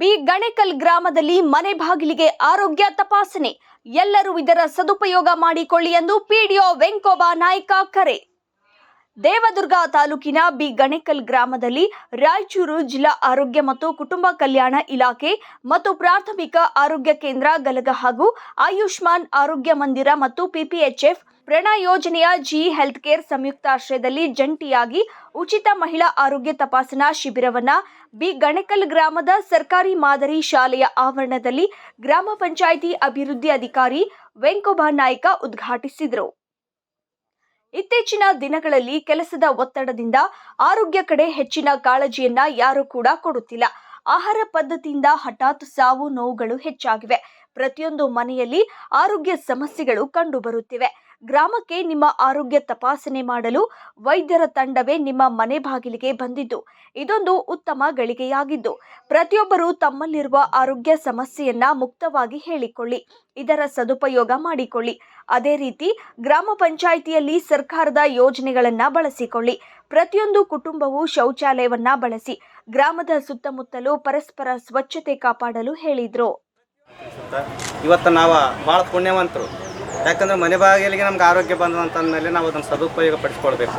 B Ganekal ಗ್ರಾಮದಲ್ಲಿ ಮನೆ ಬಾಗಿಲಿಗೆ ಆರೋಗ್ಯ ತಪಾಸಣೆ. ಎಲ್ಲರೂ ಇದರ ಸದುಪಯೋಗ ಮಾಡಿಕೊಳ್ಳಿ ಎಂದು ಪಿಡಿಒ ವೆಂಕೋಬ ನಾಯ್ಕ ಕರೆ. ದೇವದುರ್ಗ ತಾಲೂಕಿನ ಬಿ ಗಣೇಕಲ್ ಗ್ರಾಮದಲ್ಲಿ ರಾಯಚೂರು ಜಿಲ್ಲಾ ಆರೋಗ್ಯ ಮತ್ತು ಕುಟುಂಬ ಕಲ್ಯಾಣ ಇಲಾಖೆ ಮತ್ತು ಪ್ರಾಥಮಿಕ ಆರೋಗ್ಯ ಕೇಂದ್ರ ಗಲಗ ಹಾಗೂ ಆಯುಷ್ಮಾನ್ ಆರೋಗ್ಯ ಮಂದಿರ ಮತ್ತು ಪಿಪಿಎಚ್ಎಫ್ ಪ್ರಣ ಯೋಜನೆಯ ಜಿ ಹೆಲ್ತ್ ಕೇರ್ ಸಂಯುಕ್ತ ಆಶ್ರಯದಲ್ಲಿ ಜಂಟಿಯಾಗಿ ಉಚಿತ ಮಹಿಳಾ ಆರೋಗ್ಯ ತಪಾಸಣಾ ಶಿಬಿರವನ್ನ ಬಿ ಗಣಕಲ್ ಗ್ರಾಮದ ಸರ್ಕಾರಿ ಮಾದರಿ ಶಾಲೆಯ ಆವರಣದಲ್ಲಿ ಗ್ರಾಮ ಪಂಚಾಯಿತಿ ಅಭಿವೃದ್ಧಿ ಅಧಿಕಾರಿ ವೆಂಕೋಬ ನಾಯ್ಕ ಉದ್ಘಾಟಿಸಿದರು. ಇತ್ತೀಚಿನ ದಿನಗಳಲ್ಲಿ ಕೆಲಸದ ಒತ್ತಡದಿಂದ ಆರೋಗ್ಯ ಕಡೆ ಹೆಚ್ಚಿನ ಕಾಳಜಿಯನ್ನ ಯಾರು ಕೂಡ ಕೊಡುತ್ತಿಲ್ಲ. ಆಹಾರ ಪದ್ಧತಿಯಿಂದ ಹಠಾತ್ ಸಾವು ನೋವುಗಳು ಹೆಚ್ಚಾಗಿವೆ. ಪ್ರತಿಯೊಂದು ಮನೆಯಲ್ಲಿ ಆರೋಗ್ಯ ಸಮಸ್ಯೆಗಳು ಕಂಡುಬರುತ್ತಿವೆ ಗ್ರಾಮಕ್ಕೆ ನಿಮ್ಮ ಆರೋಗ್ಯ ತಪಾಸಣೆ ಮಾಡಲು ವೈದ್ಯರ ತಂಡವೇ ನಿಮ್ಮ ಮನೆ ಬಾಗಿಲಿಗೆ ಬಂದಿದ್ದು, ಇದೊಂದು ಉತ್ತಮ ಗಳಿಗೆಯಾಗಿದ್ದು, ಪ್ರತಿಯೊಬ್ಬರು ತಮ್ಮಲ್ಲಿರುವ ಆರೋಗ್ಯ ಸಮಸ್ಯೆಯನ್ನ ಮುಕ್ತವಾಗಿ ಹೇಳಿಕೊಳ್ಳಿ, ಇದರ ಸದುಪಯೋಗ ಮಾಡಿಕೊಳ್ಳಿ. ಅದೇ ರೀತಿ, ಗ್ರಾಮ ಪಂಚಾಯಿತಿಯಲ್ಲಿ ಸರ್ಕಾರದ ಯೋಜನೆಗಳನ್ನ ಬಳಸಿಕೊಳ್ಳಿ. ಪ್ರತಿಯೊಂದು ಕುಟುಂಬವು ಶೌಚಾಲಯವನ್ನ ಬಳಸಿ, ಗ್ರಾಮದ ಸುತ್ತಮುತ್ತಲು ಪರಸ್ಪರ ಸ್ವಚ್ಛತೆ ಕಾಪಾಡಲು ಹೇಳಿದ್ರು. ಇವತ್ತು ನಾವು ಭಾಳ ಪುಣ್ಯವಂತರು. ಯಾಕಂದ್ರೆ ಮನೆ ಬಾಗಿಲಿಗೆ ನಮ್ಗೆ ಆರೋಗ್ಯ ಬಂದ ಅಂತಂದಮೇಲೆ ನಾವು ಅದನ್ನು ಸದುಪಯೋಗ ಪಡಿಸ್ಕೊಳ್ಬೇಕು.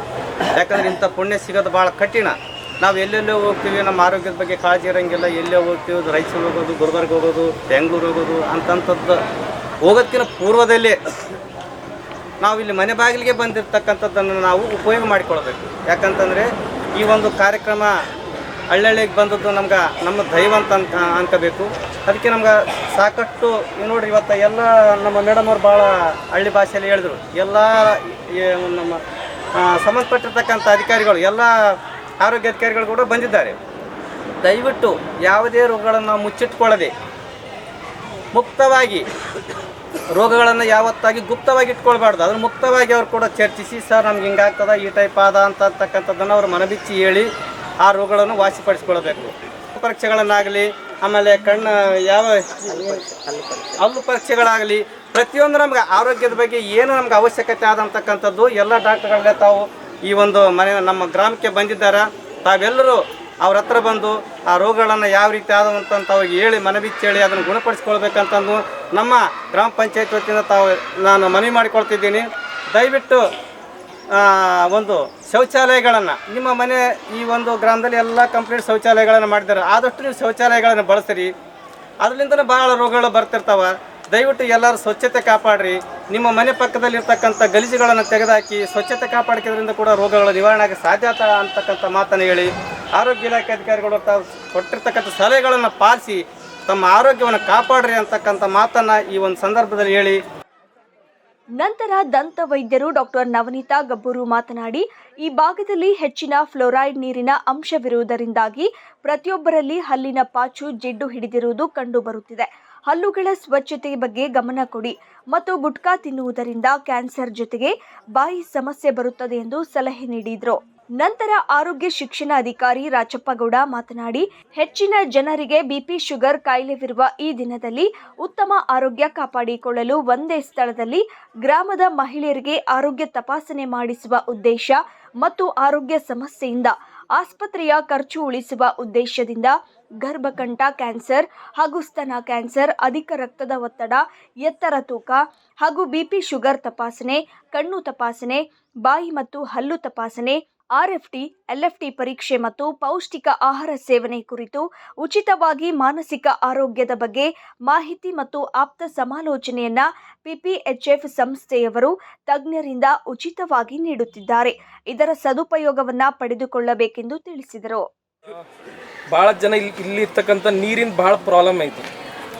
ಯಾಕಂದ್ರೆ ಇಂಥ ಪುಣ್ಯ ಸಿಗೋದು ಭಾಳ ಕಠಿಣ. ನಾವು ಎಲ್ಲೆಲ್ಲೋ ಹೋಗ್ತೀವಿ, ನಮ್ಮ ಆರೋಗ್ಯದ ಬಗ್ಗೆ ಕಾಳಜಿ ಇರೋಂಗಿಲ್ಲ, ಎಲ್ಲೇ ಹೋಗ್ತೀವಿ ರಾಯಚೂರು ಹೋಗೋದು, ಗುಲ್ಬರ್ಗ ಹೋಗೋದು, ಬೆಂಗಳೂರು ಹೋಗೋದು ಅಂತಂಥದ್ದು. ಹೋಗೋದಕ್ಕಿಂತ ಪೂರ್ವದಲ್ಲಿ ನಾವು ಇಲ್ಲಿ ಮನೆ ಬಾಗಿಲಿಗೆ ಬಂದಿರತಕ್ಕಂಥದ್ದನ್ನು ನಾವು ಉಪಯೋಗ ಮಾಡಿಕೊಳ್ಬೇಕು. ಯಾಕಂತಂದರೆ ಈ ಒಂದು ಕಾರ್ಯಕ್ರಮ ಹಳ್ಳಿಗೆ ಬಂದದ್ದು ನಮ್ಗೆ ನಮ್ಮ ದೈವ ಅಂತ ಅನ್ಕ ಅನ್ಕೋಬೇಕು ಅದಕ್ಕೆ ನಮ್ಗೆ ಸಾಕಷ್ಟು, ಈ ನೋಡ್ರಿ ಇವತ್ತು ಎಲ್ಲ ನಮ್ಮ ಮೇಡಮ್ ಅವ್ರು ಭಾಳ ಹಳ್ಳಿ ಭಾಷೆಯಲ್ಲಿ ಹೇಳಿದ್ರು. ಎಲ್ಲ ನಮ್ಮ ಸಂಬಂಧಪಟ್ಟಿರ್ತಕ್ಕಂಥ ಅಧಿಕಾರಿಗಳು, ಎಲ್ಲ ಆರೋಗ್ಯ ಅಧಿಕಾರಿಗಳು ಕೂಡ ಬಂದಿದ್ದಾರೆ. ದಯವಿಟ್ಟು ಯಾವುದೇ ರೋಗಗಳನ್ನು ನಾವು ಮುಚ್ಚಿಟ್ಕೊಳ್ಳದೆ, ಮುಕ್ತವಾಗಿ, ರೋಗಗಳನ್ನು ಯಾವತ್ತಾಗಿ ಗುಪ್ತವಾಗಿ ಇಟ್ಕೊಳ್ಬಾರ್ದು. ಅದನ್ನು ಮುಕ್ತವಾಗಿ ಅವ್ರು ಕೂಡ ಚರ್ಚಿಸಿ, ಸರ್, ನಮ್ಗೆ ಹಿಂಗಾಗ್ತದ ಈ ಟೈಪ್ ಆದ ಅಂತ ಅಂತಕ್ಕಂಥದ್ದನ್ನು ಅವರು ಮನಬಿಚ್ಚಿ ಹೇಳಿ, ಆ ರೋಗಗಳನ್ನು ವಾಸಿಪಡಿಸ್ಕೊಳ್ಬೇಕು. ಪರೀಕ್ಷೆಗಳನ್ನಾಗಲಿ ಆಮೇಲೆ ಕಣ್ಣು ಯಾವ ಅಲ್ಲು ಪರೀಕ್ಷೆಗಳಾಗಲಿ, ಪ್ರತಿಯೊಂದು ನಮ್ಗೆ ಆರೋಗ್ಯದ ಬಗ್ಗೆ ಏನು ನಮ್ಗೆ ಅವಶ್ಯಕತೆ ಆದಂತಕ್ಕಂಥದ್ದು, ಎಲ್ಲ ಡಾಕ್ಟರ್ಗಳೇ ತಾವು ಈ ಒಂದು ಮನೆ, ನಮ್ಮ ಗ್ರಾಮಕ್ಕೆ ಬಂದಿದ್ದಾರೆ. ತಾವೆಲ್ಲರೂ ಅವ್ರ ಹತ್ರ ಬಂದು ಆ ರೋಗಗಳನ್ನು ಯಾವ ರೀತಿ ಆದಂತ ಅವ್ರಿಗೆ ಹೇಳಿ ಮನಬಿಚ್ಚಿ ಹೇಳಿ ಅದನ್ನು ಗುಣಪಡಿಸ್ಕೊಳ್ಬೇಕಂತಂದು ನಮ್ಮ ಗ್ರಾಮ ಪಂಚಾಯತ್ ವತಿಯಿಂದ ತಾವು ನಾನು ಮನವಿ ಮಾಡಿಕೊಳ್ತಿದ್ದೀನಿ. ದಯವಿಟ್ಟು ಒಂದು ಶೌಚಾಲಯಗಳನ್ನು. ನಿಮ್ಮ ಮನೆ ಈ ಒಂದು ಗ್ರಾಮದಲ್ಲಿ ಎಲ್ಲ ಕಂಪ್ಲೀಟ್ ಶೌಚಾಲಯಗಳನ್ನು ಮಾಡಿದ್ದಾರೆ. ಆದಷ್ಟು ನೀವು ಶೌಚಾಲಯಗಳನ್ನು ಬಳಸಿರಿ ಅದರಿಂದನೇ ಭಾಳ ರೋಗಗಳು ಬರ್ತಿರ್ತಾವೆ. ದಯವಿಟ್ಟು ಎಲ್ಲರೂ ಸ್ವಚ್ಛತೆ ಕಾಪಾಡ್ರಿ. ನಿಮ್ಮ ಮನೆ ಪಕ್ಕದಲ್ಲಿರ್ತಕ್ಕಂಥ ಗಲೀಜುಗಳನ್ನು ತೆಗೆದುಹಾಕಿ ಸ್ವಚ್ಛತೆ ಕಾಪಾಡ್ಕೋದ್ರಿಂದ ಕೂಡ ರೋಗಗಳ ನಿವಾರಣೆ ಆಗಿ ಸಾಧ್ಯ ಅಂತಕ್ಕಂಥ ಮಾತನ್ನು ಹೇಳಿ, ಆರೋಗ್ಯ ಇಲಾಖೆ ಅಧಿಕಾರಿಗಳು ತಾವು ಕೊಟ್ಟಿರ್ತಕ್ಕಂಥ ಸಲಹೆಗಳನ್ನು ಪಾಲಿಸಿ ತಮ್ಮ ಆರೋಗ್ಯವನ್ನು ಕಾಪಾಡ್ರಿ ಅಂತಕ್ಕಂಥ ಮಾತನ್ನು ಈ ಒಂದು ಸಂದರ್ಭದಲ್ಲಿ ಹೇಳಿ ನಂತರ ದಂತ ವೈದ್ಯರು ಡಾಕ್ಟರ್ ನವನೀತಾ ಗಬ್ಬೂರು ಮಾತನಾಡಿ, ಈ ಭಾಗದಲ್ಲಿ ಹೆಚ್ಚಿನ ಫ್ಲೋರೈಡ್ ನೀರಿನ ಅಂಶವಿರುವುದರಿಂದಾಗಿ ಪ್ರತಿಯೊಬ್ಬರಲ್ಲಿ ಹಲ್ಲಿನ ಪಾಚು ಜಿಡ್ಡು ಹಿಡಿದಿರುವುದು ಕಂಡುಬರುತ್ತಿದೆ. ಹಲ್ಲುಗಳ ಸ್ವಚ್ಛತೆ ಬಗ್ಗೆ ಗಮನ ಕೊಡಿ ಮತ್ತು ಗುಟ್ಕಾ ತಿನ್ನುವುದರಿಂದ ಕ್ಯಾನ್ಸರ್ ಜೊತೆಗೆ ಬಾಯಿ ಸಮಸ್ಯೆ ಬರುತ್ತದೆ ಎಂದು ಸಲಹೆ ನೀಡಿದ್ರು. ನಂತರ ಆರೋಗ್ಯ ಶಿಕ್ಷಣ ಅಧಿಕಾರಿ ರಾಚಪ್ಪಗೌಡ ಮಾತನಾಡಿ, ಹೆಚ್ಚಿನ ಜನರಿಗೆ ಬಿಪಿ ಶುಗರ್ ಕಾಯಿಲೆವಿರುವ ಈ ದಿನದಲ್ಲಿ ಉತ್ತಮ ಆರೋಗ್ಯ ಕಾಪಾಡಿಕೊಳ್ಳಲು ಒಂದೇ ಸ್ಥಳದಲ್ಲಿ ಗ್ರಾಮದ ಮಹಿಳೆಯರಿಗೆ ಆರೋಗ್ಯ ತಪಾಸಣೆ ಮಾಡಿಸುವ ಉದ್ದೇಶ ಮತ್ತು ಆರೋಗ್ಯ ಸಮಸ್ಯೆಯಿಂದ ಆಸ್ಪತ್ರೆಯ ಖರ್ಚು ಉಳಿಸುವ ಉದ್ದೇಶದಿಂದ ಗರ್ಭಕಂಠ ಕ್ಯಾನ್ಸರ್ ಹಾಗೂ ಸ್ತನ ಕ್ಯಾನ್ಸರ್, ಅಧಿಕ ರಕ್ತದ ಒತ್ತಡ, ಎತ್ತರ ತೂಕ ಹಾಗೂ ಬಿಪಿ ಶುಗರ್ ತಪಾಸಣೆ, ಕಣ್ಣು ತಪಾಸಣೆ, ಬಾಯಿ ಮತ್ತು ಹಲ್ಲು ತಪಾಸಣೆ ಆರ್ಎಫ್ಟಿ, ಎಲ್ಎಫ್ಟಿ ಪರೀಕ್ಷೆ ಮತ್ತು ಪೌಷ್ಟಿಕ ಆಹಾರ ಸೇವನೆ ಕುರಿತು ಉಚಿತವಾಗಿ ಮಾನಸಿಕ ಆರೋಗ್ಯದ ಬಗ್ಗೆ ಮಾಹಿತಿ ಮತ್ತು ಆಪ್ತ ಸಮಾಲೋಚನೆಯನ್ನ ಪಿಪಿಎಚ್ಎಫ್ ಸಂಸ್ಥೆಯವರು ತಜ್ಞರಿಂದ ಉಚಿತವಾಗಿ ನೀಡುತ್ತಿದ್ದಾರೆ. ಇದರ ಸದುಪಯೋಗವನ್ನ ಪಡೆದುಕೊಳ್ಳಬೇಕೆಂದು ತಿಳಿಸಿದರು. ಭಾಳ ಜನ ಇಲ್ಲಿ ಇರ್ತಕ್ಕಂಥ ನೀರಿನ ಭಾಳ ಪ್ರಾಬ್ಲಮ್ ಐತಿ.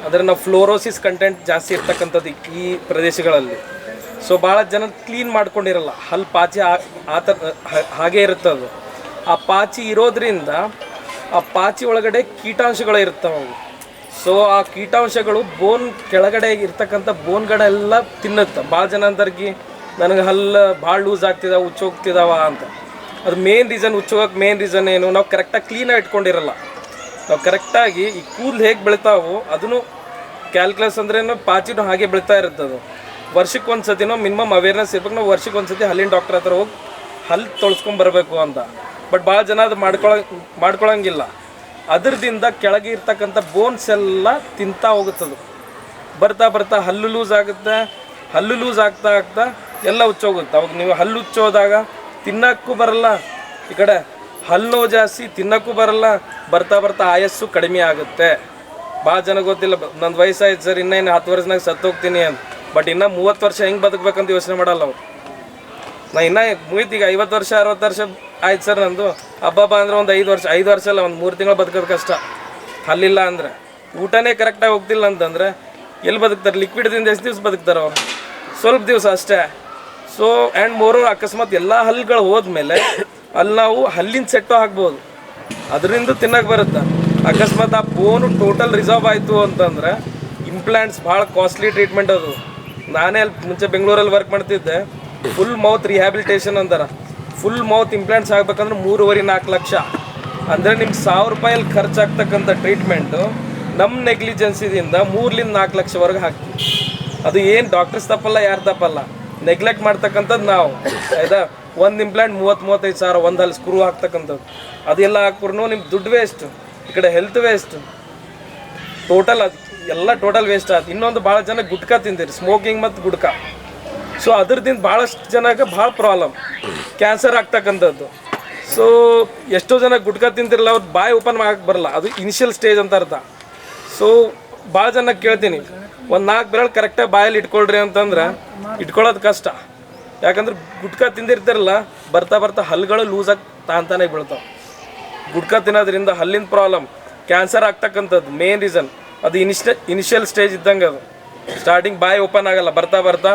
ಅದರ ಫ್ಲೋರೋಸಿಸ್ ಕಂಟೆಂಟ್ ಜಾಸ್ತಿ ಇರ್ತಕ್ಕಂಥದ್ದು ಈ ಪ್ರದೇಶಗಳಲ್ಲಿ. ಸೊ ಭಾಳ ಜನ ಕ್ಲೀನ್ ಮಾಡ್ಕೊಂಡಿರಲ್ಲ. ಹಲ್ ಪಾಚಿ ಆ- ಹಾಗೆ ಇರುತ್ತೆ ಅದು. ಆ ಪಾಚಿ ಇರೋದ್ರಿಂದ ಆ ಪಾಚಿ ಒಳಗಡೆ ಕೀಟಾಂಶಗಳು ಇರ್ತವೆ ಅವು. ಸೊ ಆ ಕೀಟಾಂಶಗಳು ಬೋನ್ ಕೆಳಗಡೆ ಇರ್ತಕ್ಕಂಥ ಬೋನ್ಗಳೆಲ್ಲ ತಿನ್ನುತ್ತೆ. ಭಾಳ ಜನ ಅಂದರ್ಗಿ, ನನಗೆ ಹಲ್ಲು ಭಾಳ ಲೂಸ್ ಆಗ್ತಿದಾವೆ ಉಚ್ಚೋಗ್ತಿದಾವ ಅಂತ. ಅದು ಮೇನ್ ರೀಸನ್ ಉಚ್ಚೋಗಕ್ಕೆ ಮೇನ್ ರೀಸನ್ ಏನು? ನಾವು ಕರೆಕ್ಟಾಗಿ ಕ್ಲೀನಾಗಿ ಇಟ್ಕೊಂಡಿರಲ್ಲ. ನಾವು ಕರೆಕ್ಟಾಗಿ ಈ ಕೂದಲು ಹೇಗೆ ಬೆಳಿತಾವೋ, ಅದನ್ನು ಕ್ಯಾಲ್ಕುಲಸ್ ಅಂದ್ರೇನು ಪಾಚಿನೂ ಹಾಗೆ ಬೆಳೀತಾ ಇರುತ್ತೆ ಅದು ವರ್ಷಕ್ಕೆ ಒಂದು ಸತಿನೋ ಮಿನಿಮಮ್ ಅವೇರ್ನೆಸ್ ಇರ್ಬೇಕು. ನಾವು ವರ್ಷಕ್ಕೆ ಒಂದು ಸತಿ ಹಲ್ಲಿನ ಡಾಕ್ಟರ್ ಹತ್ರ ಹೋಗಿ ಹಲ್ಲು ತೊಳ್ಸ್ಕೊಂಡ್ ಬರಬೇಕು ಅಂತ. ಬಟ್ ಭಾಳ ಜನ ಅದು ಮಾಡ್ಕೊಳ, ಮಾಡ್ಕೊಳಂಗಿಲ್ಲ. ಅದರದಿಂದ ಕೆಳಗೆ ಇರ್ತಕ್ಕಂಥ ಬೋನ್ಸ್ ಎಲ್ಲ ತಿಂತಾ ಹೋಗುತ್ತದು ಬರ್ತಾ ಬರ್ತಾ ಹಲ್ಲು ಲೂಸ್ ಆಗುತ್ತೆ. ಹಲ್ಲು ಲೂಸ್ ಆಗ್ತಾ ಆಗ್ತಾ ಎಲ್ಲ ಹುಚ್ಚೋಗುತ್ತೆ ಅವಾಗ ನೀವು ಹಲ್ಲು ಹುಚ್ಚೋದಾಗ ತಿನ್ನೋಕ್ಕೂ ಬರಲ್ಲ. ಈ ಕಡೆ ಹಲ್ಲು ಜಾಸ್ತಿ ತಿನ್ನೋಕ್ಕೂ ಬರಲ್ಲ. ಬರ್ತಾ ಬರ್ತಾ ಆಯಸ್ಸು ಕಡಿಮೆ ಆಗುತ್ತೆ. ಭಾಳ ಜನ ಗೊತ್ತಿಲ್ಲ. ನಂದು ವಯಸ್ಸಾಯ್ತು ಸರ್, ಇನ್ನೇನು ಹತ್ತು ವರ್ಷನಾಗ ಸತ್ತೋಗ್ತೀನಿ ಅಂತ. ಬಟ್ ಇನ್ನೂ ಮೂವತ್ತು ವರ್ಷ ಹೆಂಗೆ ಬದುಕಬೇಕಂತ ಯೋಚನೆ ಮಾಡಲ್ಲ ನಾವು ನಾ ಇನ್ನ ಮುಗಿತು ಈಗ ಐವತ್ತು ವರ್ಷ, ಅರವತ್ತು ವರ್ಷ ಆಯ್ತು ಸರ್ ನಂದು. ಹಬ್ಬ ಅಂದ್ರೆ ಒಂದು ಐದು ವರ್ಷ ಐದು ವರ್ಷ ಅಲ್ಲ, ಒಂದು ಮೂರು ತಿಂಗಳು ಬದುಕೋದು ಕಷ್ಟ. ಅಲ್ಲಿಲ್ಲ ಅಂದರೆ. ಊಟನೇ ಕರೆಕ್ಟಾಗಿ ಹೋಗ್ತಿಲ್ಲ ಅಂತಂದ್ರೆ ಎಲ್ಲಿ ಬದುಕ್ತಾರೆ? ಲಿಕ್ವಿಡ್ದಿಂದ ಎಷ್ಟು ದಿವ್ಸ ಬದುಕ್ತಾರೆ ಅವ್ರು? ಸ್ವಲ್ಪ ದಿವಸ ಅಷ್ಟೇ. ಸೊ ಆ್ಯಂಡ್ ಮೋರು ಅಕಸ್ಮಾತ್ ಎಲ್ಲ ಹಲ್ಲುಗಳು ಹೋದ್ಮೇಲೆ ಅಲ್ಲಿ ನಾವು ಹಲ್ಲಿನ ಸೆಟ್ಟು ಹಾಕ್ಬೋದು. ಅದರಿಂದ ತಿನ್ನಕ್ಕೆ ಬರುತ್ತೆ? ಅಕಸ್ಮಾತ್ ಆ ಬೋನು ಟೋಟಲ್ ರಿಸರ್ವ್ ಆಯಿತು ಅಂತಂದ್ರೆ ಇಂಪ್ಲಾಂಟ್ಸ್ ಭಾಳ ಕಾಸ್ಟ್ಲಿ ಟ್ರೀಟ್ಮೆಂಟ್ ಅದು. ನಾನೇ ಅಲ್ಲಿ ಮುಂಚೆ ಬೆಂಗಳೂರಲ್ಲಿ ವರ್ಕ್ ಮಾಡ್ತಿದ್ದೆ. ಫುಲ್ ಮೌತ್ ರಿಹ್ಯಾಬಿಲಿಟೇಷನ್ ಅಂತಾರ. ಫುಲ್ ಮೌತ್ ಇಂಪ್ಲಾಂಟ್ಸ್ ಆಗ್ಬೇಕಂದ್ರೆ ಮೂರುವರೆ ನಾಲ್ಕು ಲಕ್ಷ. ಅಂದರೆ ನಿಮ್ಗೆ ಸಾವಿರ ರೂಪಾಯಲ್ಲಿ ಖರ್ಚಾಗ್ತಕ್ಕಂಥ ಟ್ರೀಟ್ಮೆಂಟು ನಮ್ಮ ನೆಗ್ಲಿಜೆನ್ಸಿದಿಂದ ಮೂರ್ಲಿಂದ ನಾಲ್ಕು ಲಕ್ಷವರೆಗೆ ಹಾಕ್ತೀವಿ. ಅದು ಏನು ಡಾಕ್ಟರ್ಸ್ ತಪ್ಪಲ್ಲ, ಯಾರು ತಪ್ಪಲ್ಲ. ನೆಗ್ಲೆಕ್ಟ್ ಮಾಡ್ತಕ್ಕಂಥದ್ದು ನಾವು. ಆಯ್ತಾ? ಒಂದು ಇಂಪ್ಲಾಂಟ್ ಮೂವತ್ತು, ಮೂವತ್ತೈದು ಸಾವಿರ ಒಂದಲ್ಲಿ ಸ್ಕ್ರೂ ಹಾಕ್ತಕ್ಕಂಥದ್ದು ಅದೆಲ್ಲ ಹಾಕ್ಬಿಡ್ನು ನಿಮ್ಮ ದುಡ್ಡು ವೇಸ್ಟ್ ಈ ಕಡೆ ಹೆಲ್ತ್ ವೇಸ್ಟ್ ಟೋಟಲ್ ಅದು ಎಲ್ಲ ಟೋಟಲ್ ವೇಸ್ಟ್ ಆಯ್ತು ಇನ್ನೊಂದು ಭಾಳ ಜನ ಗುಟ್ಕಾ ತಿಂದಿರಿ ಸ್ಮೋಕಿಂಗ್ ಮತ್ತು ಗುಟ್ಕಾ. ಸೊ ಅದ್ರದಿಂದ ಭಾಳಷ್ಟು ಜನಕ್ಕೆ ಭಾಳ ಪ್ರಾಬ್ಲಮ್ ಕ್ಯಾನ್ಸರ್ ಆಗ್ತಕ್ಕಂಥದ್ದು. ಸೊ ಎಷ್ಟೋ ಜನ ಗುಟ್ಕಾ ತಿಂತಿರಲ್ಲ ಅವ್ರು ಬಾಯಿ ಓಪನ್ ಮಾಡಕ್ಕೆ ಬರಲ್ಲ. ಅದು ಇನಿಷಿಯಲ್ ಸ್ಟೇಜ್ ಅಂತ ಅರ್ಥ. ಸೊ ಭಾಳ ಜನ ಕೇಳ್ತೀನಿ, ಒಂದು ನಾಲ್ಕು ಬೆರಳು ಕರೆಕ್ಟಾಗಿ ಬಾಯಲ್ಲಿ ಇಟ್ಕೊಳ್ರಿ ಅಂತಂದ್ರೆ ಇಟ್ಕೊಳ್ಳೋದು ಕಷ್ಟ. ಯಾಕಂದ್ರೆ ಗುಟ್ಕಾ ತಿಂದಿರ್ತಾರಲ್ಲ, ಬರ್ತಾ ಬರ್ತಾ ಹಲ್ಲುಗಳು ಲೂಸ್ ಆಗಿ ತಾಂತಾನೆ ಬೀಳ್ತಾವೆ. ಗುಟ್ಕಾ ತಿನ್ನೋದ್ರಿಂದ ಹಲ್ಲಿನ ಪ್ರಾಬ್ಲಮ್ ಕ್ಯಾನ್ಸರ್ ಆಗ್ತಕ್ಕಂಥದ್ದು ಮೇನ್ ರೀಸನ್ ಅದು ಇನಿಷ ಇನಿಷಿಯಲ್ ಸ್ಟೇಜ್ ಇದ್ದಂಗೆ ಅದು. ಸ್ಟಾರ್ಟಿಂಗ್ ಬಾಯಿ ಓಪನ್ ಆಗಲ್ಲ, ಬರ್ತಾ ಬರ್ತಾ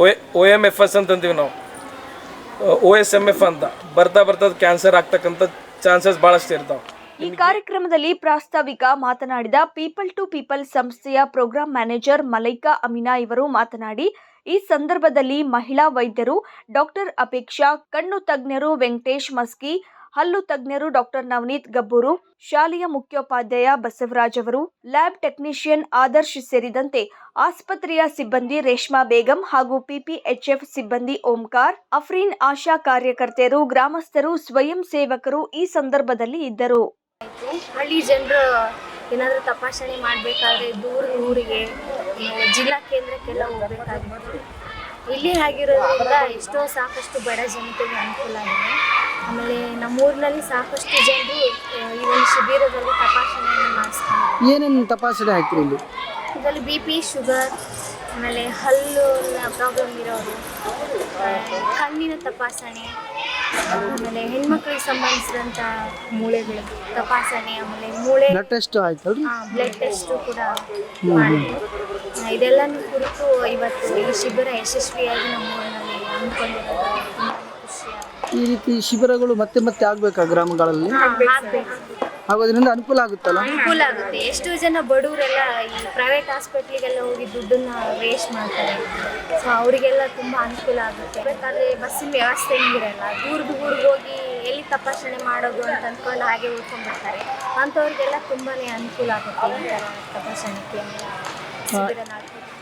O O M F S ಅಂತಂತೀವಿ ನಾವು. ಒ ಎಸ್ ಎಂ ಎಫ್ ಅಂತ. ಬರ್ತಾ ಬರ್ತಾ ಅದು ಕ್ಯಾನ್ಸರ್ ಆಗ್ತಕ್ಕಂಥ ಚಾನ್ಸಸ್ ಭಾಳಷ್ಟು ಇರ್ತಾವೆ. ಈ ಕಾರ್ಯಕ್ರಮದಲ್ಲಿ ಪ್ರಾಸ್ತಾವಿಕ ಮಾತನಾಡಿದ ಪೀಪಲ್ ಟು ಪೀಪಲ್ ಸಂಸ್ಥೆಯ ಪ್ರೋಗ್ರಾಂ ಮ್ಯಾನೇಜರ್ ಮಲೈಕಾ ಅಮಿನಾ ಇವರು ಮಾತನಾಡಿ, ಈ ಸಂದರ್ಭದಲ್ಲಿ ಮಹಿಳಾ ವೈದ್ಯರು ಡಾಕ್ಟರ್ ಅಪೇಕ್ಷಾ, ಕಣ್ಣು ತಜ್ಞರು ವೆಂಕಟೇಶ್ ಮಸ್ಕಿ ಹಲ್ಲು ತಜ್ಞರು ಡಾಕ್ಟರ್ ನವನೀತ್ ಗಬ್ಬೂರು, ಶಾಲೆಯ ಮುಖ್ಯೋಪಾಧ್ಯಾಯ ಬಸವರಾಜ್ ಅವರು, ಲ್ಯಾಬ್ ಟೆಕ್ನಿಷಿಯನ್ ಆದರ್ಶ್ ಸೇರಿದಂತೆ ಆಸ್ಪತ್ರೆಯ ಸಿಬ್ಬಂದಿ ರೇಷ್ಮಾ ಬೇಗಂ ಹಾಗೂ ಪಿಪಿಎಚ್ಎಫ್ ಸಿಬ್ಬಂದಿ ಓಂಕಾರ್, ಅಫ್ರೀನ್ ಆಶಾ ಕಾರ್ಯಕರ್ತೆಯರು, ಗ್ರಾಮಸ್ಥರು, ಸ್ವಯಂ ಸೇವಕರು ಈ ಸಂದರ್ಭದಲ್ಲಿ ಇದ್ದರು. ಹಳ್ಳಿ ಜನರು ಏನಾದರೂ ತಪಾಸಣೆ ಮಾಡಬೇಕಾದ್ರೆ ದೂರ ಊರಿಗೆ ಜಿಲ್ಲಾ ಕೇಂದ್ರಕ್ಕೆಲ್ಲ ಹೋಗ್ಬೇಕಾಗಿತ್ತು. ಇಲ್ಲಿ ಆಗಿರೋದ್ರಿಂದ ಎಷ್ಟೋ ಸಾಕಷ್ಟು ಬಡ ಜನತೆಗೆ ಅನುಕೂಲ ಆಗಿದೆ. ಆಮೇಲೆ ನಮ್ಮೂರಿನಲ್ಲಿ ಸಾಕಷ್ಟು ಜನರು ಈ ಒಂದು ಶಿಬಿರದಲ್ಲಿ ತಪಾಸಣೆಯನ್ನು ಮಾಡಿಸ್ತಾರೆ ಏನೇನು ತಪಾಸಣೆ ಹಾಕ್ತೀರಿ ಇಲ್ಲಿ? ಇದರಲ್ಲಿ ಬಿ ಪಿ ಶುಗರ್ ಆಮೇಲೆ ಹಲ್ಲು ಪ್ರಾಬ್ಲಮ್ ಇರೋರು ಕಣ್ಣಿನ ತಪಾಸಣೆ ಆಮೇಲೆ ಹೆಣ್ಮಕ್ಳಿಗೆ ಸಂಬಂಧಿಸಿದಂಥ ಮೂಳೆಗಳು ತಪಾಸಣೆ ಆಮೇಲೆ ಮೂಳೆ ಬ್ಲಡ್ ಟೆಸ್ಟ್ ಆಯ್ತಲ್ರಿ? ಬ್ಲಡ್ ಟೆಸ್ಟು ಕೂಡ ಮಾಡಿದ್ರು. ಇದೆಲ್ಲನೂ ಕುರಿತು ಇವತ್ತು ಈ ಶಿಬಿರ ಯಶಸ್ವಿಯಾಗಿ ನಮ್ಮ ಊರಿನಲ್ಲಿ ಅಂದ್ಕೊಂಡಿರೋದು ಈ ರೀತಿ ಶಿಬಿರಗಳು ಮತ್ತೆ ಮತ್ತೆ ಆಗ್ಬೇಕಾ ಗ್ರಾಮಗಳಲ್ಲಿ? ಆಗೋದ್ರಿಂದ ಅನುಕೂಲ ಆಗುತ್ತಲ್ಲ? ಅನುಕೂಲ ಆಗುತ್ತೆ. ಎಷ್ಟೋ ಜನ ಬಡವರೆಲ್ಲ ಈ ಪ್ರೈವೇಟ್ ಹಾಸ್ಪಿಟ್ಲಿಗೆಲ್ಲ ಹೋಗಿ ದುಡ್ಡನ್ನ ವೇಸ್ಟ್ ಮಾಡ್ತಾರೆ. ಸೊ ಅವರಿಗೆಲ್ಲ ತುಂಬ ಅನುಕೂಲ ಆಗುತ್ತೆ. ಬೇಕಾದ್ರೆ ಬಸ್ಸಿನ ವ್ಯವಸ್ಥೆ ಇರಲ್ಲ ದೂರದ ಊರಿಗೆ ಹೋಗಿ ಎಲ್ಲಿ ತಪಾಸಣೆ ಮಾಡೋದು ಅಂತ ಅಂದ್ಕೊಂಡು ಹಾಗೆ ಉಳ್ಕೊಂಡ್ಬಿಡ್ತಾರೆ ಅಂಥವ್ರಿಗೆಲ್ಲ ತುಂಬಾ ಅನುಕೂಲ ಆಗುತ್ತೆ ಈ ಥರ ತಪಾಸಣೆ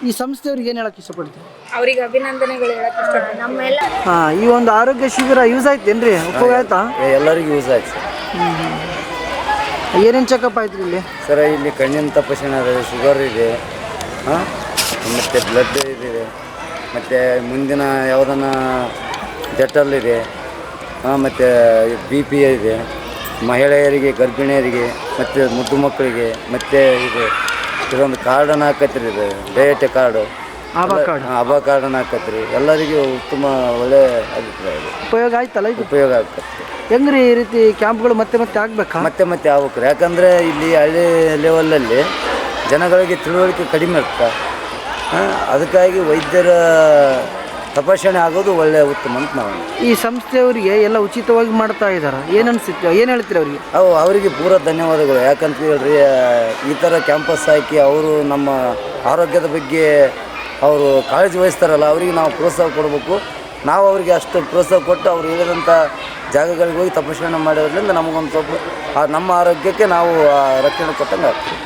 ಈ ಸಂಸ್ಥೆಯವ್ರಿಗೆ ಏನು ಹೇಳಕ್ ಇಷ್ಟಪಡ್ತೀವಿ ಅವರಿಗೆ ಅಭಿನಂದನೆಗಳು ಹೇಳಕ್ಕೆ ಇಷ್ಟಪಡ್ತೀನಿ. ನಮ್ಮೆಲ್ಲ ಹಾ ಈ ಒಂದು ಆರೋಗ್ಯ ಶಿಬಿರ ಯೂಸ್ ಆಯ್ತೇನ್ರಿ ಉಪಯೋಗ ಆಯ್ತಾ? ಎಲ್ಲರಿಗೂ ಯೂಸ್ ಆಯ್ತು ಸರ್. ಏನೇನು ಚೆಕಪ್ ಆಯ್ತು ಇಲ್ಲಿ? ಸರ್ ಇಲ್ಲಿ ಕಣ್ಣಿನ ತಪಾಸಣೆ ಇದೆ ಶುಗರ್ ಇದೆ ಹಾಂ? ಮತ್ತು ಬ್ಲಡ್ ಇದೆ ಮತ್ತು ಮುಂದಿನ ಯಾವುದನ್ನ ಡೆಟಲ್ ಇದೆ ಹಾಂ ಮತ್ತು ಬಿ ಪಿ ಇದೆ ಮಹಿಳೆಯರಿಗೆ ಗರ್ಭಿಣಿಯರಿಗೆ ಮತ್ತು ಮುದ್ದು ಮಕ್ಕಳಿಗೆ ಮತ್ತು ಇದು ಇದೊಂದು ಕಾರ್ಡನ್ನು ಹಾಕತ್ರಿ ಇದು. ಡಯಟ್ ಕಾರ್ಡು ಆಭಾ ಕಾರ್ಡ್ ಹಬ್ಬ ಕಾರ್ಡನ್ನು ಹಾಕತ್ರಿ ಎಲ್ಲರಿಗೂ ಉತ್ತಮ ಒಳ್ಳೆ ಅಭಿಪ್ರಾಯ ಇದೆ. ಉಪಯೋಗ ಆಯ್ತಲ್ಲ ಇದು? ಉಪಯೋಗ ಆಗ್ತದೆ ಹೆಂಗ್ರಿ ಈ ರೀತಿ ಕ್ಯಾಂಪ್ಗಳು ಮತ್ತೆ ಮತ್ತೆ ಆಗ್ಬೇಕಾ? ಮತ್ತೆ ಮತ್ತೆ ಆಗ್ಬೇಕು ಯಾಕಂದರೆ ಇಲ್ಲಿ ಹಳ್ಳಿ ಲೆವೆಲಲ್ಲಿ ಜನಗಳಿಗೆ ತಿಳುವಳಿಕೆ ಕಡಿಮೆ ಇರ್ತ ಅದಕ್ಕಾಗಿ ವೈದ್ಯರ ತಪಾಸಣೆ ಆಗೋದು ಒಳ್ಳೆಯ ಉತ್ತಮ ಅಂತ ನಾವು ಈ ಸಂಸ್ಥೆಯವರಿಗೆ ಎಲ್ಲ ಉಚಿತವಾಗಿ ಮಾಡ್ತಾ ಇದ್ದಾರೆ ಏನು ಅನಿಸುತ್ತೆ? ಏನು ಹೇಳ್ತೀರಿ ಅವರಿಗೆ? ಅವು ಅವರಿಗೆ ಪೂರ ಧನ್ಯವಾದಗಳು. ಯಾಕಂತ ಹೇಳ್ರಿ ಈ ಥರ ಕ್ಯಾಂಪಸ್ ಹಾಕಿ ಅವರು ನಮ್ಮ ಆರೋಗ್ಯದ ಬಗ್ಗೆ ಅವರು ಕಾಳಜಿ ವಹಿಸ್ತಾರಲ್ಲ ಅವರಿಗೆ ನಾವು ಪ್ರೋತ್ಸಾಹ ಕೊಡಬೇಕು. ನಾವು ಅವರಿಗೆ ಅಷ್ಟು ಪ್ರೋತ್ಸಾಹ ಕೊಟ್ಟು ಅವ್ರು ಹೇಳಿದಂಥ ಜಾಗಗಳಿಗೆ ಹೋಗಿ ತಪಾಸಣೆ ಮಾಡೋದ್ರಿಂದ ನಮಗೊಂದು ಸ್ವಲ್ಪ ಆ ನಮ್ಮ ಆರೋಗ್ಯಕ್ಕೆ ನಾವು ಆ, ರಕ್ಷಣೆ ಕೊಟ್ಟಂಗೆ ಆಗ್ತದೆ.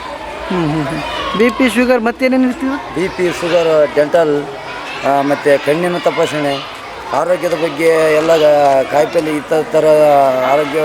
ಹ್ಞೂ ಹ್ಞೂ ಹ್ಞೂ ಬಿ ಪಿ ಶುಗರ್ ಮತ್ತೇನೇನು ಇರ್ತೀವಿ ಬಿ ಪಿ ಶುಗರ್ ಡೆಂಟಲ್ ಮತ್ತು ಕಣ್ಣಿನ ತಪಾಸಣೆ ಆರೋಗ್ಯದ ಬಗ್ಗೆ ಎಲ್ಲ ಕಾಯಿಪಲ್ಲೆ ಈ ಥರ ಆರೋಗ್ಯ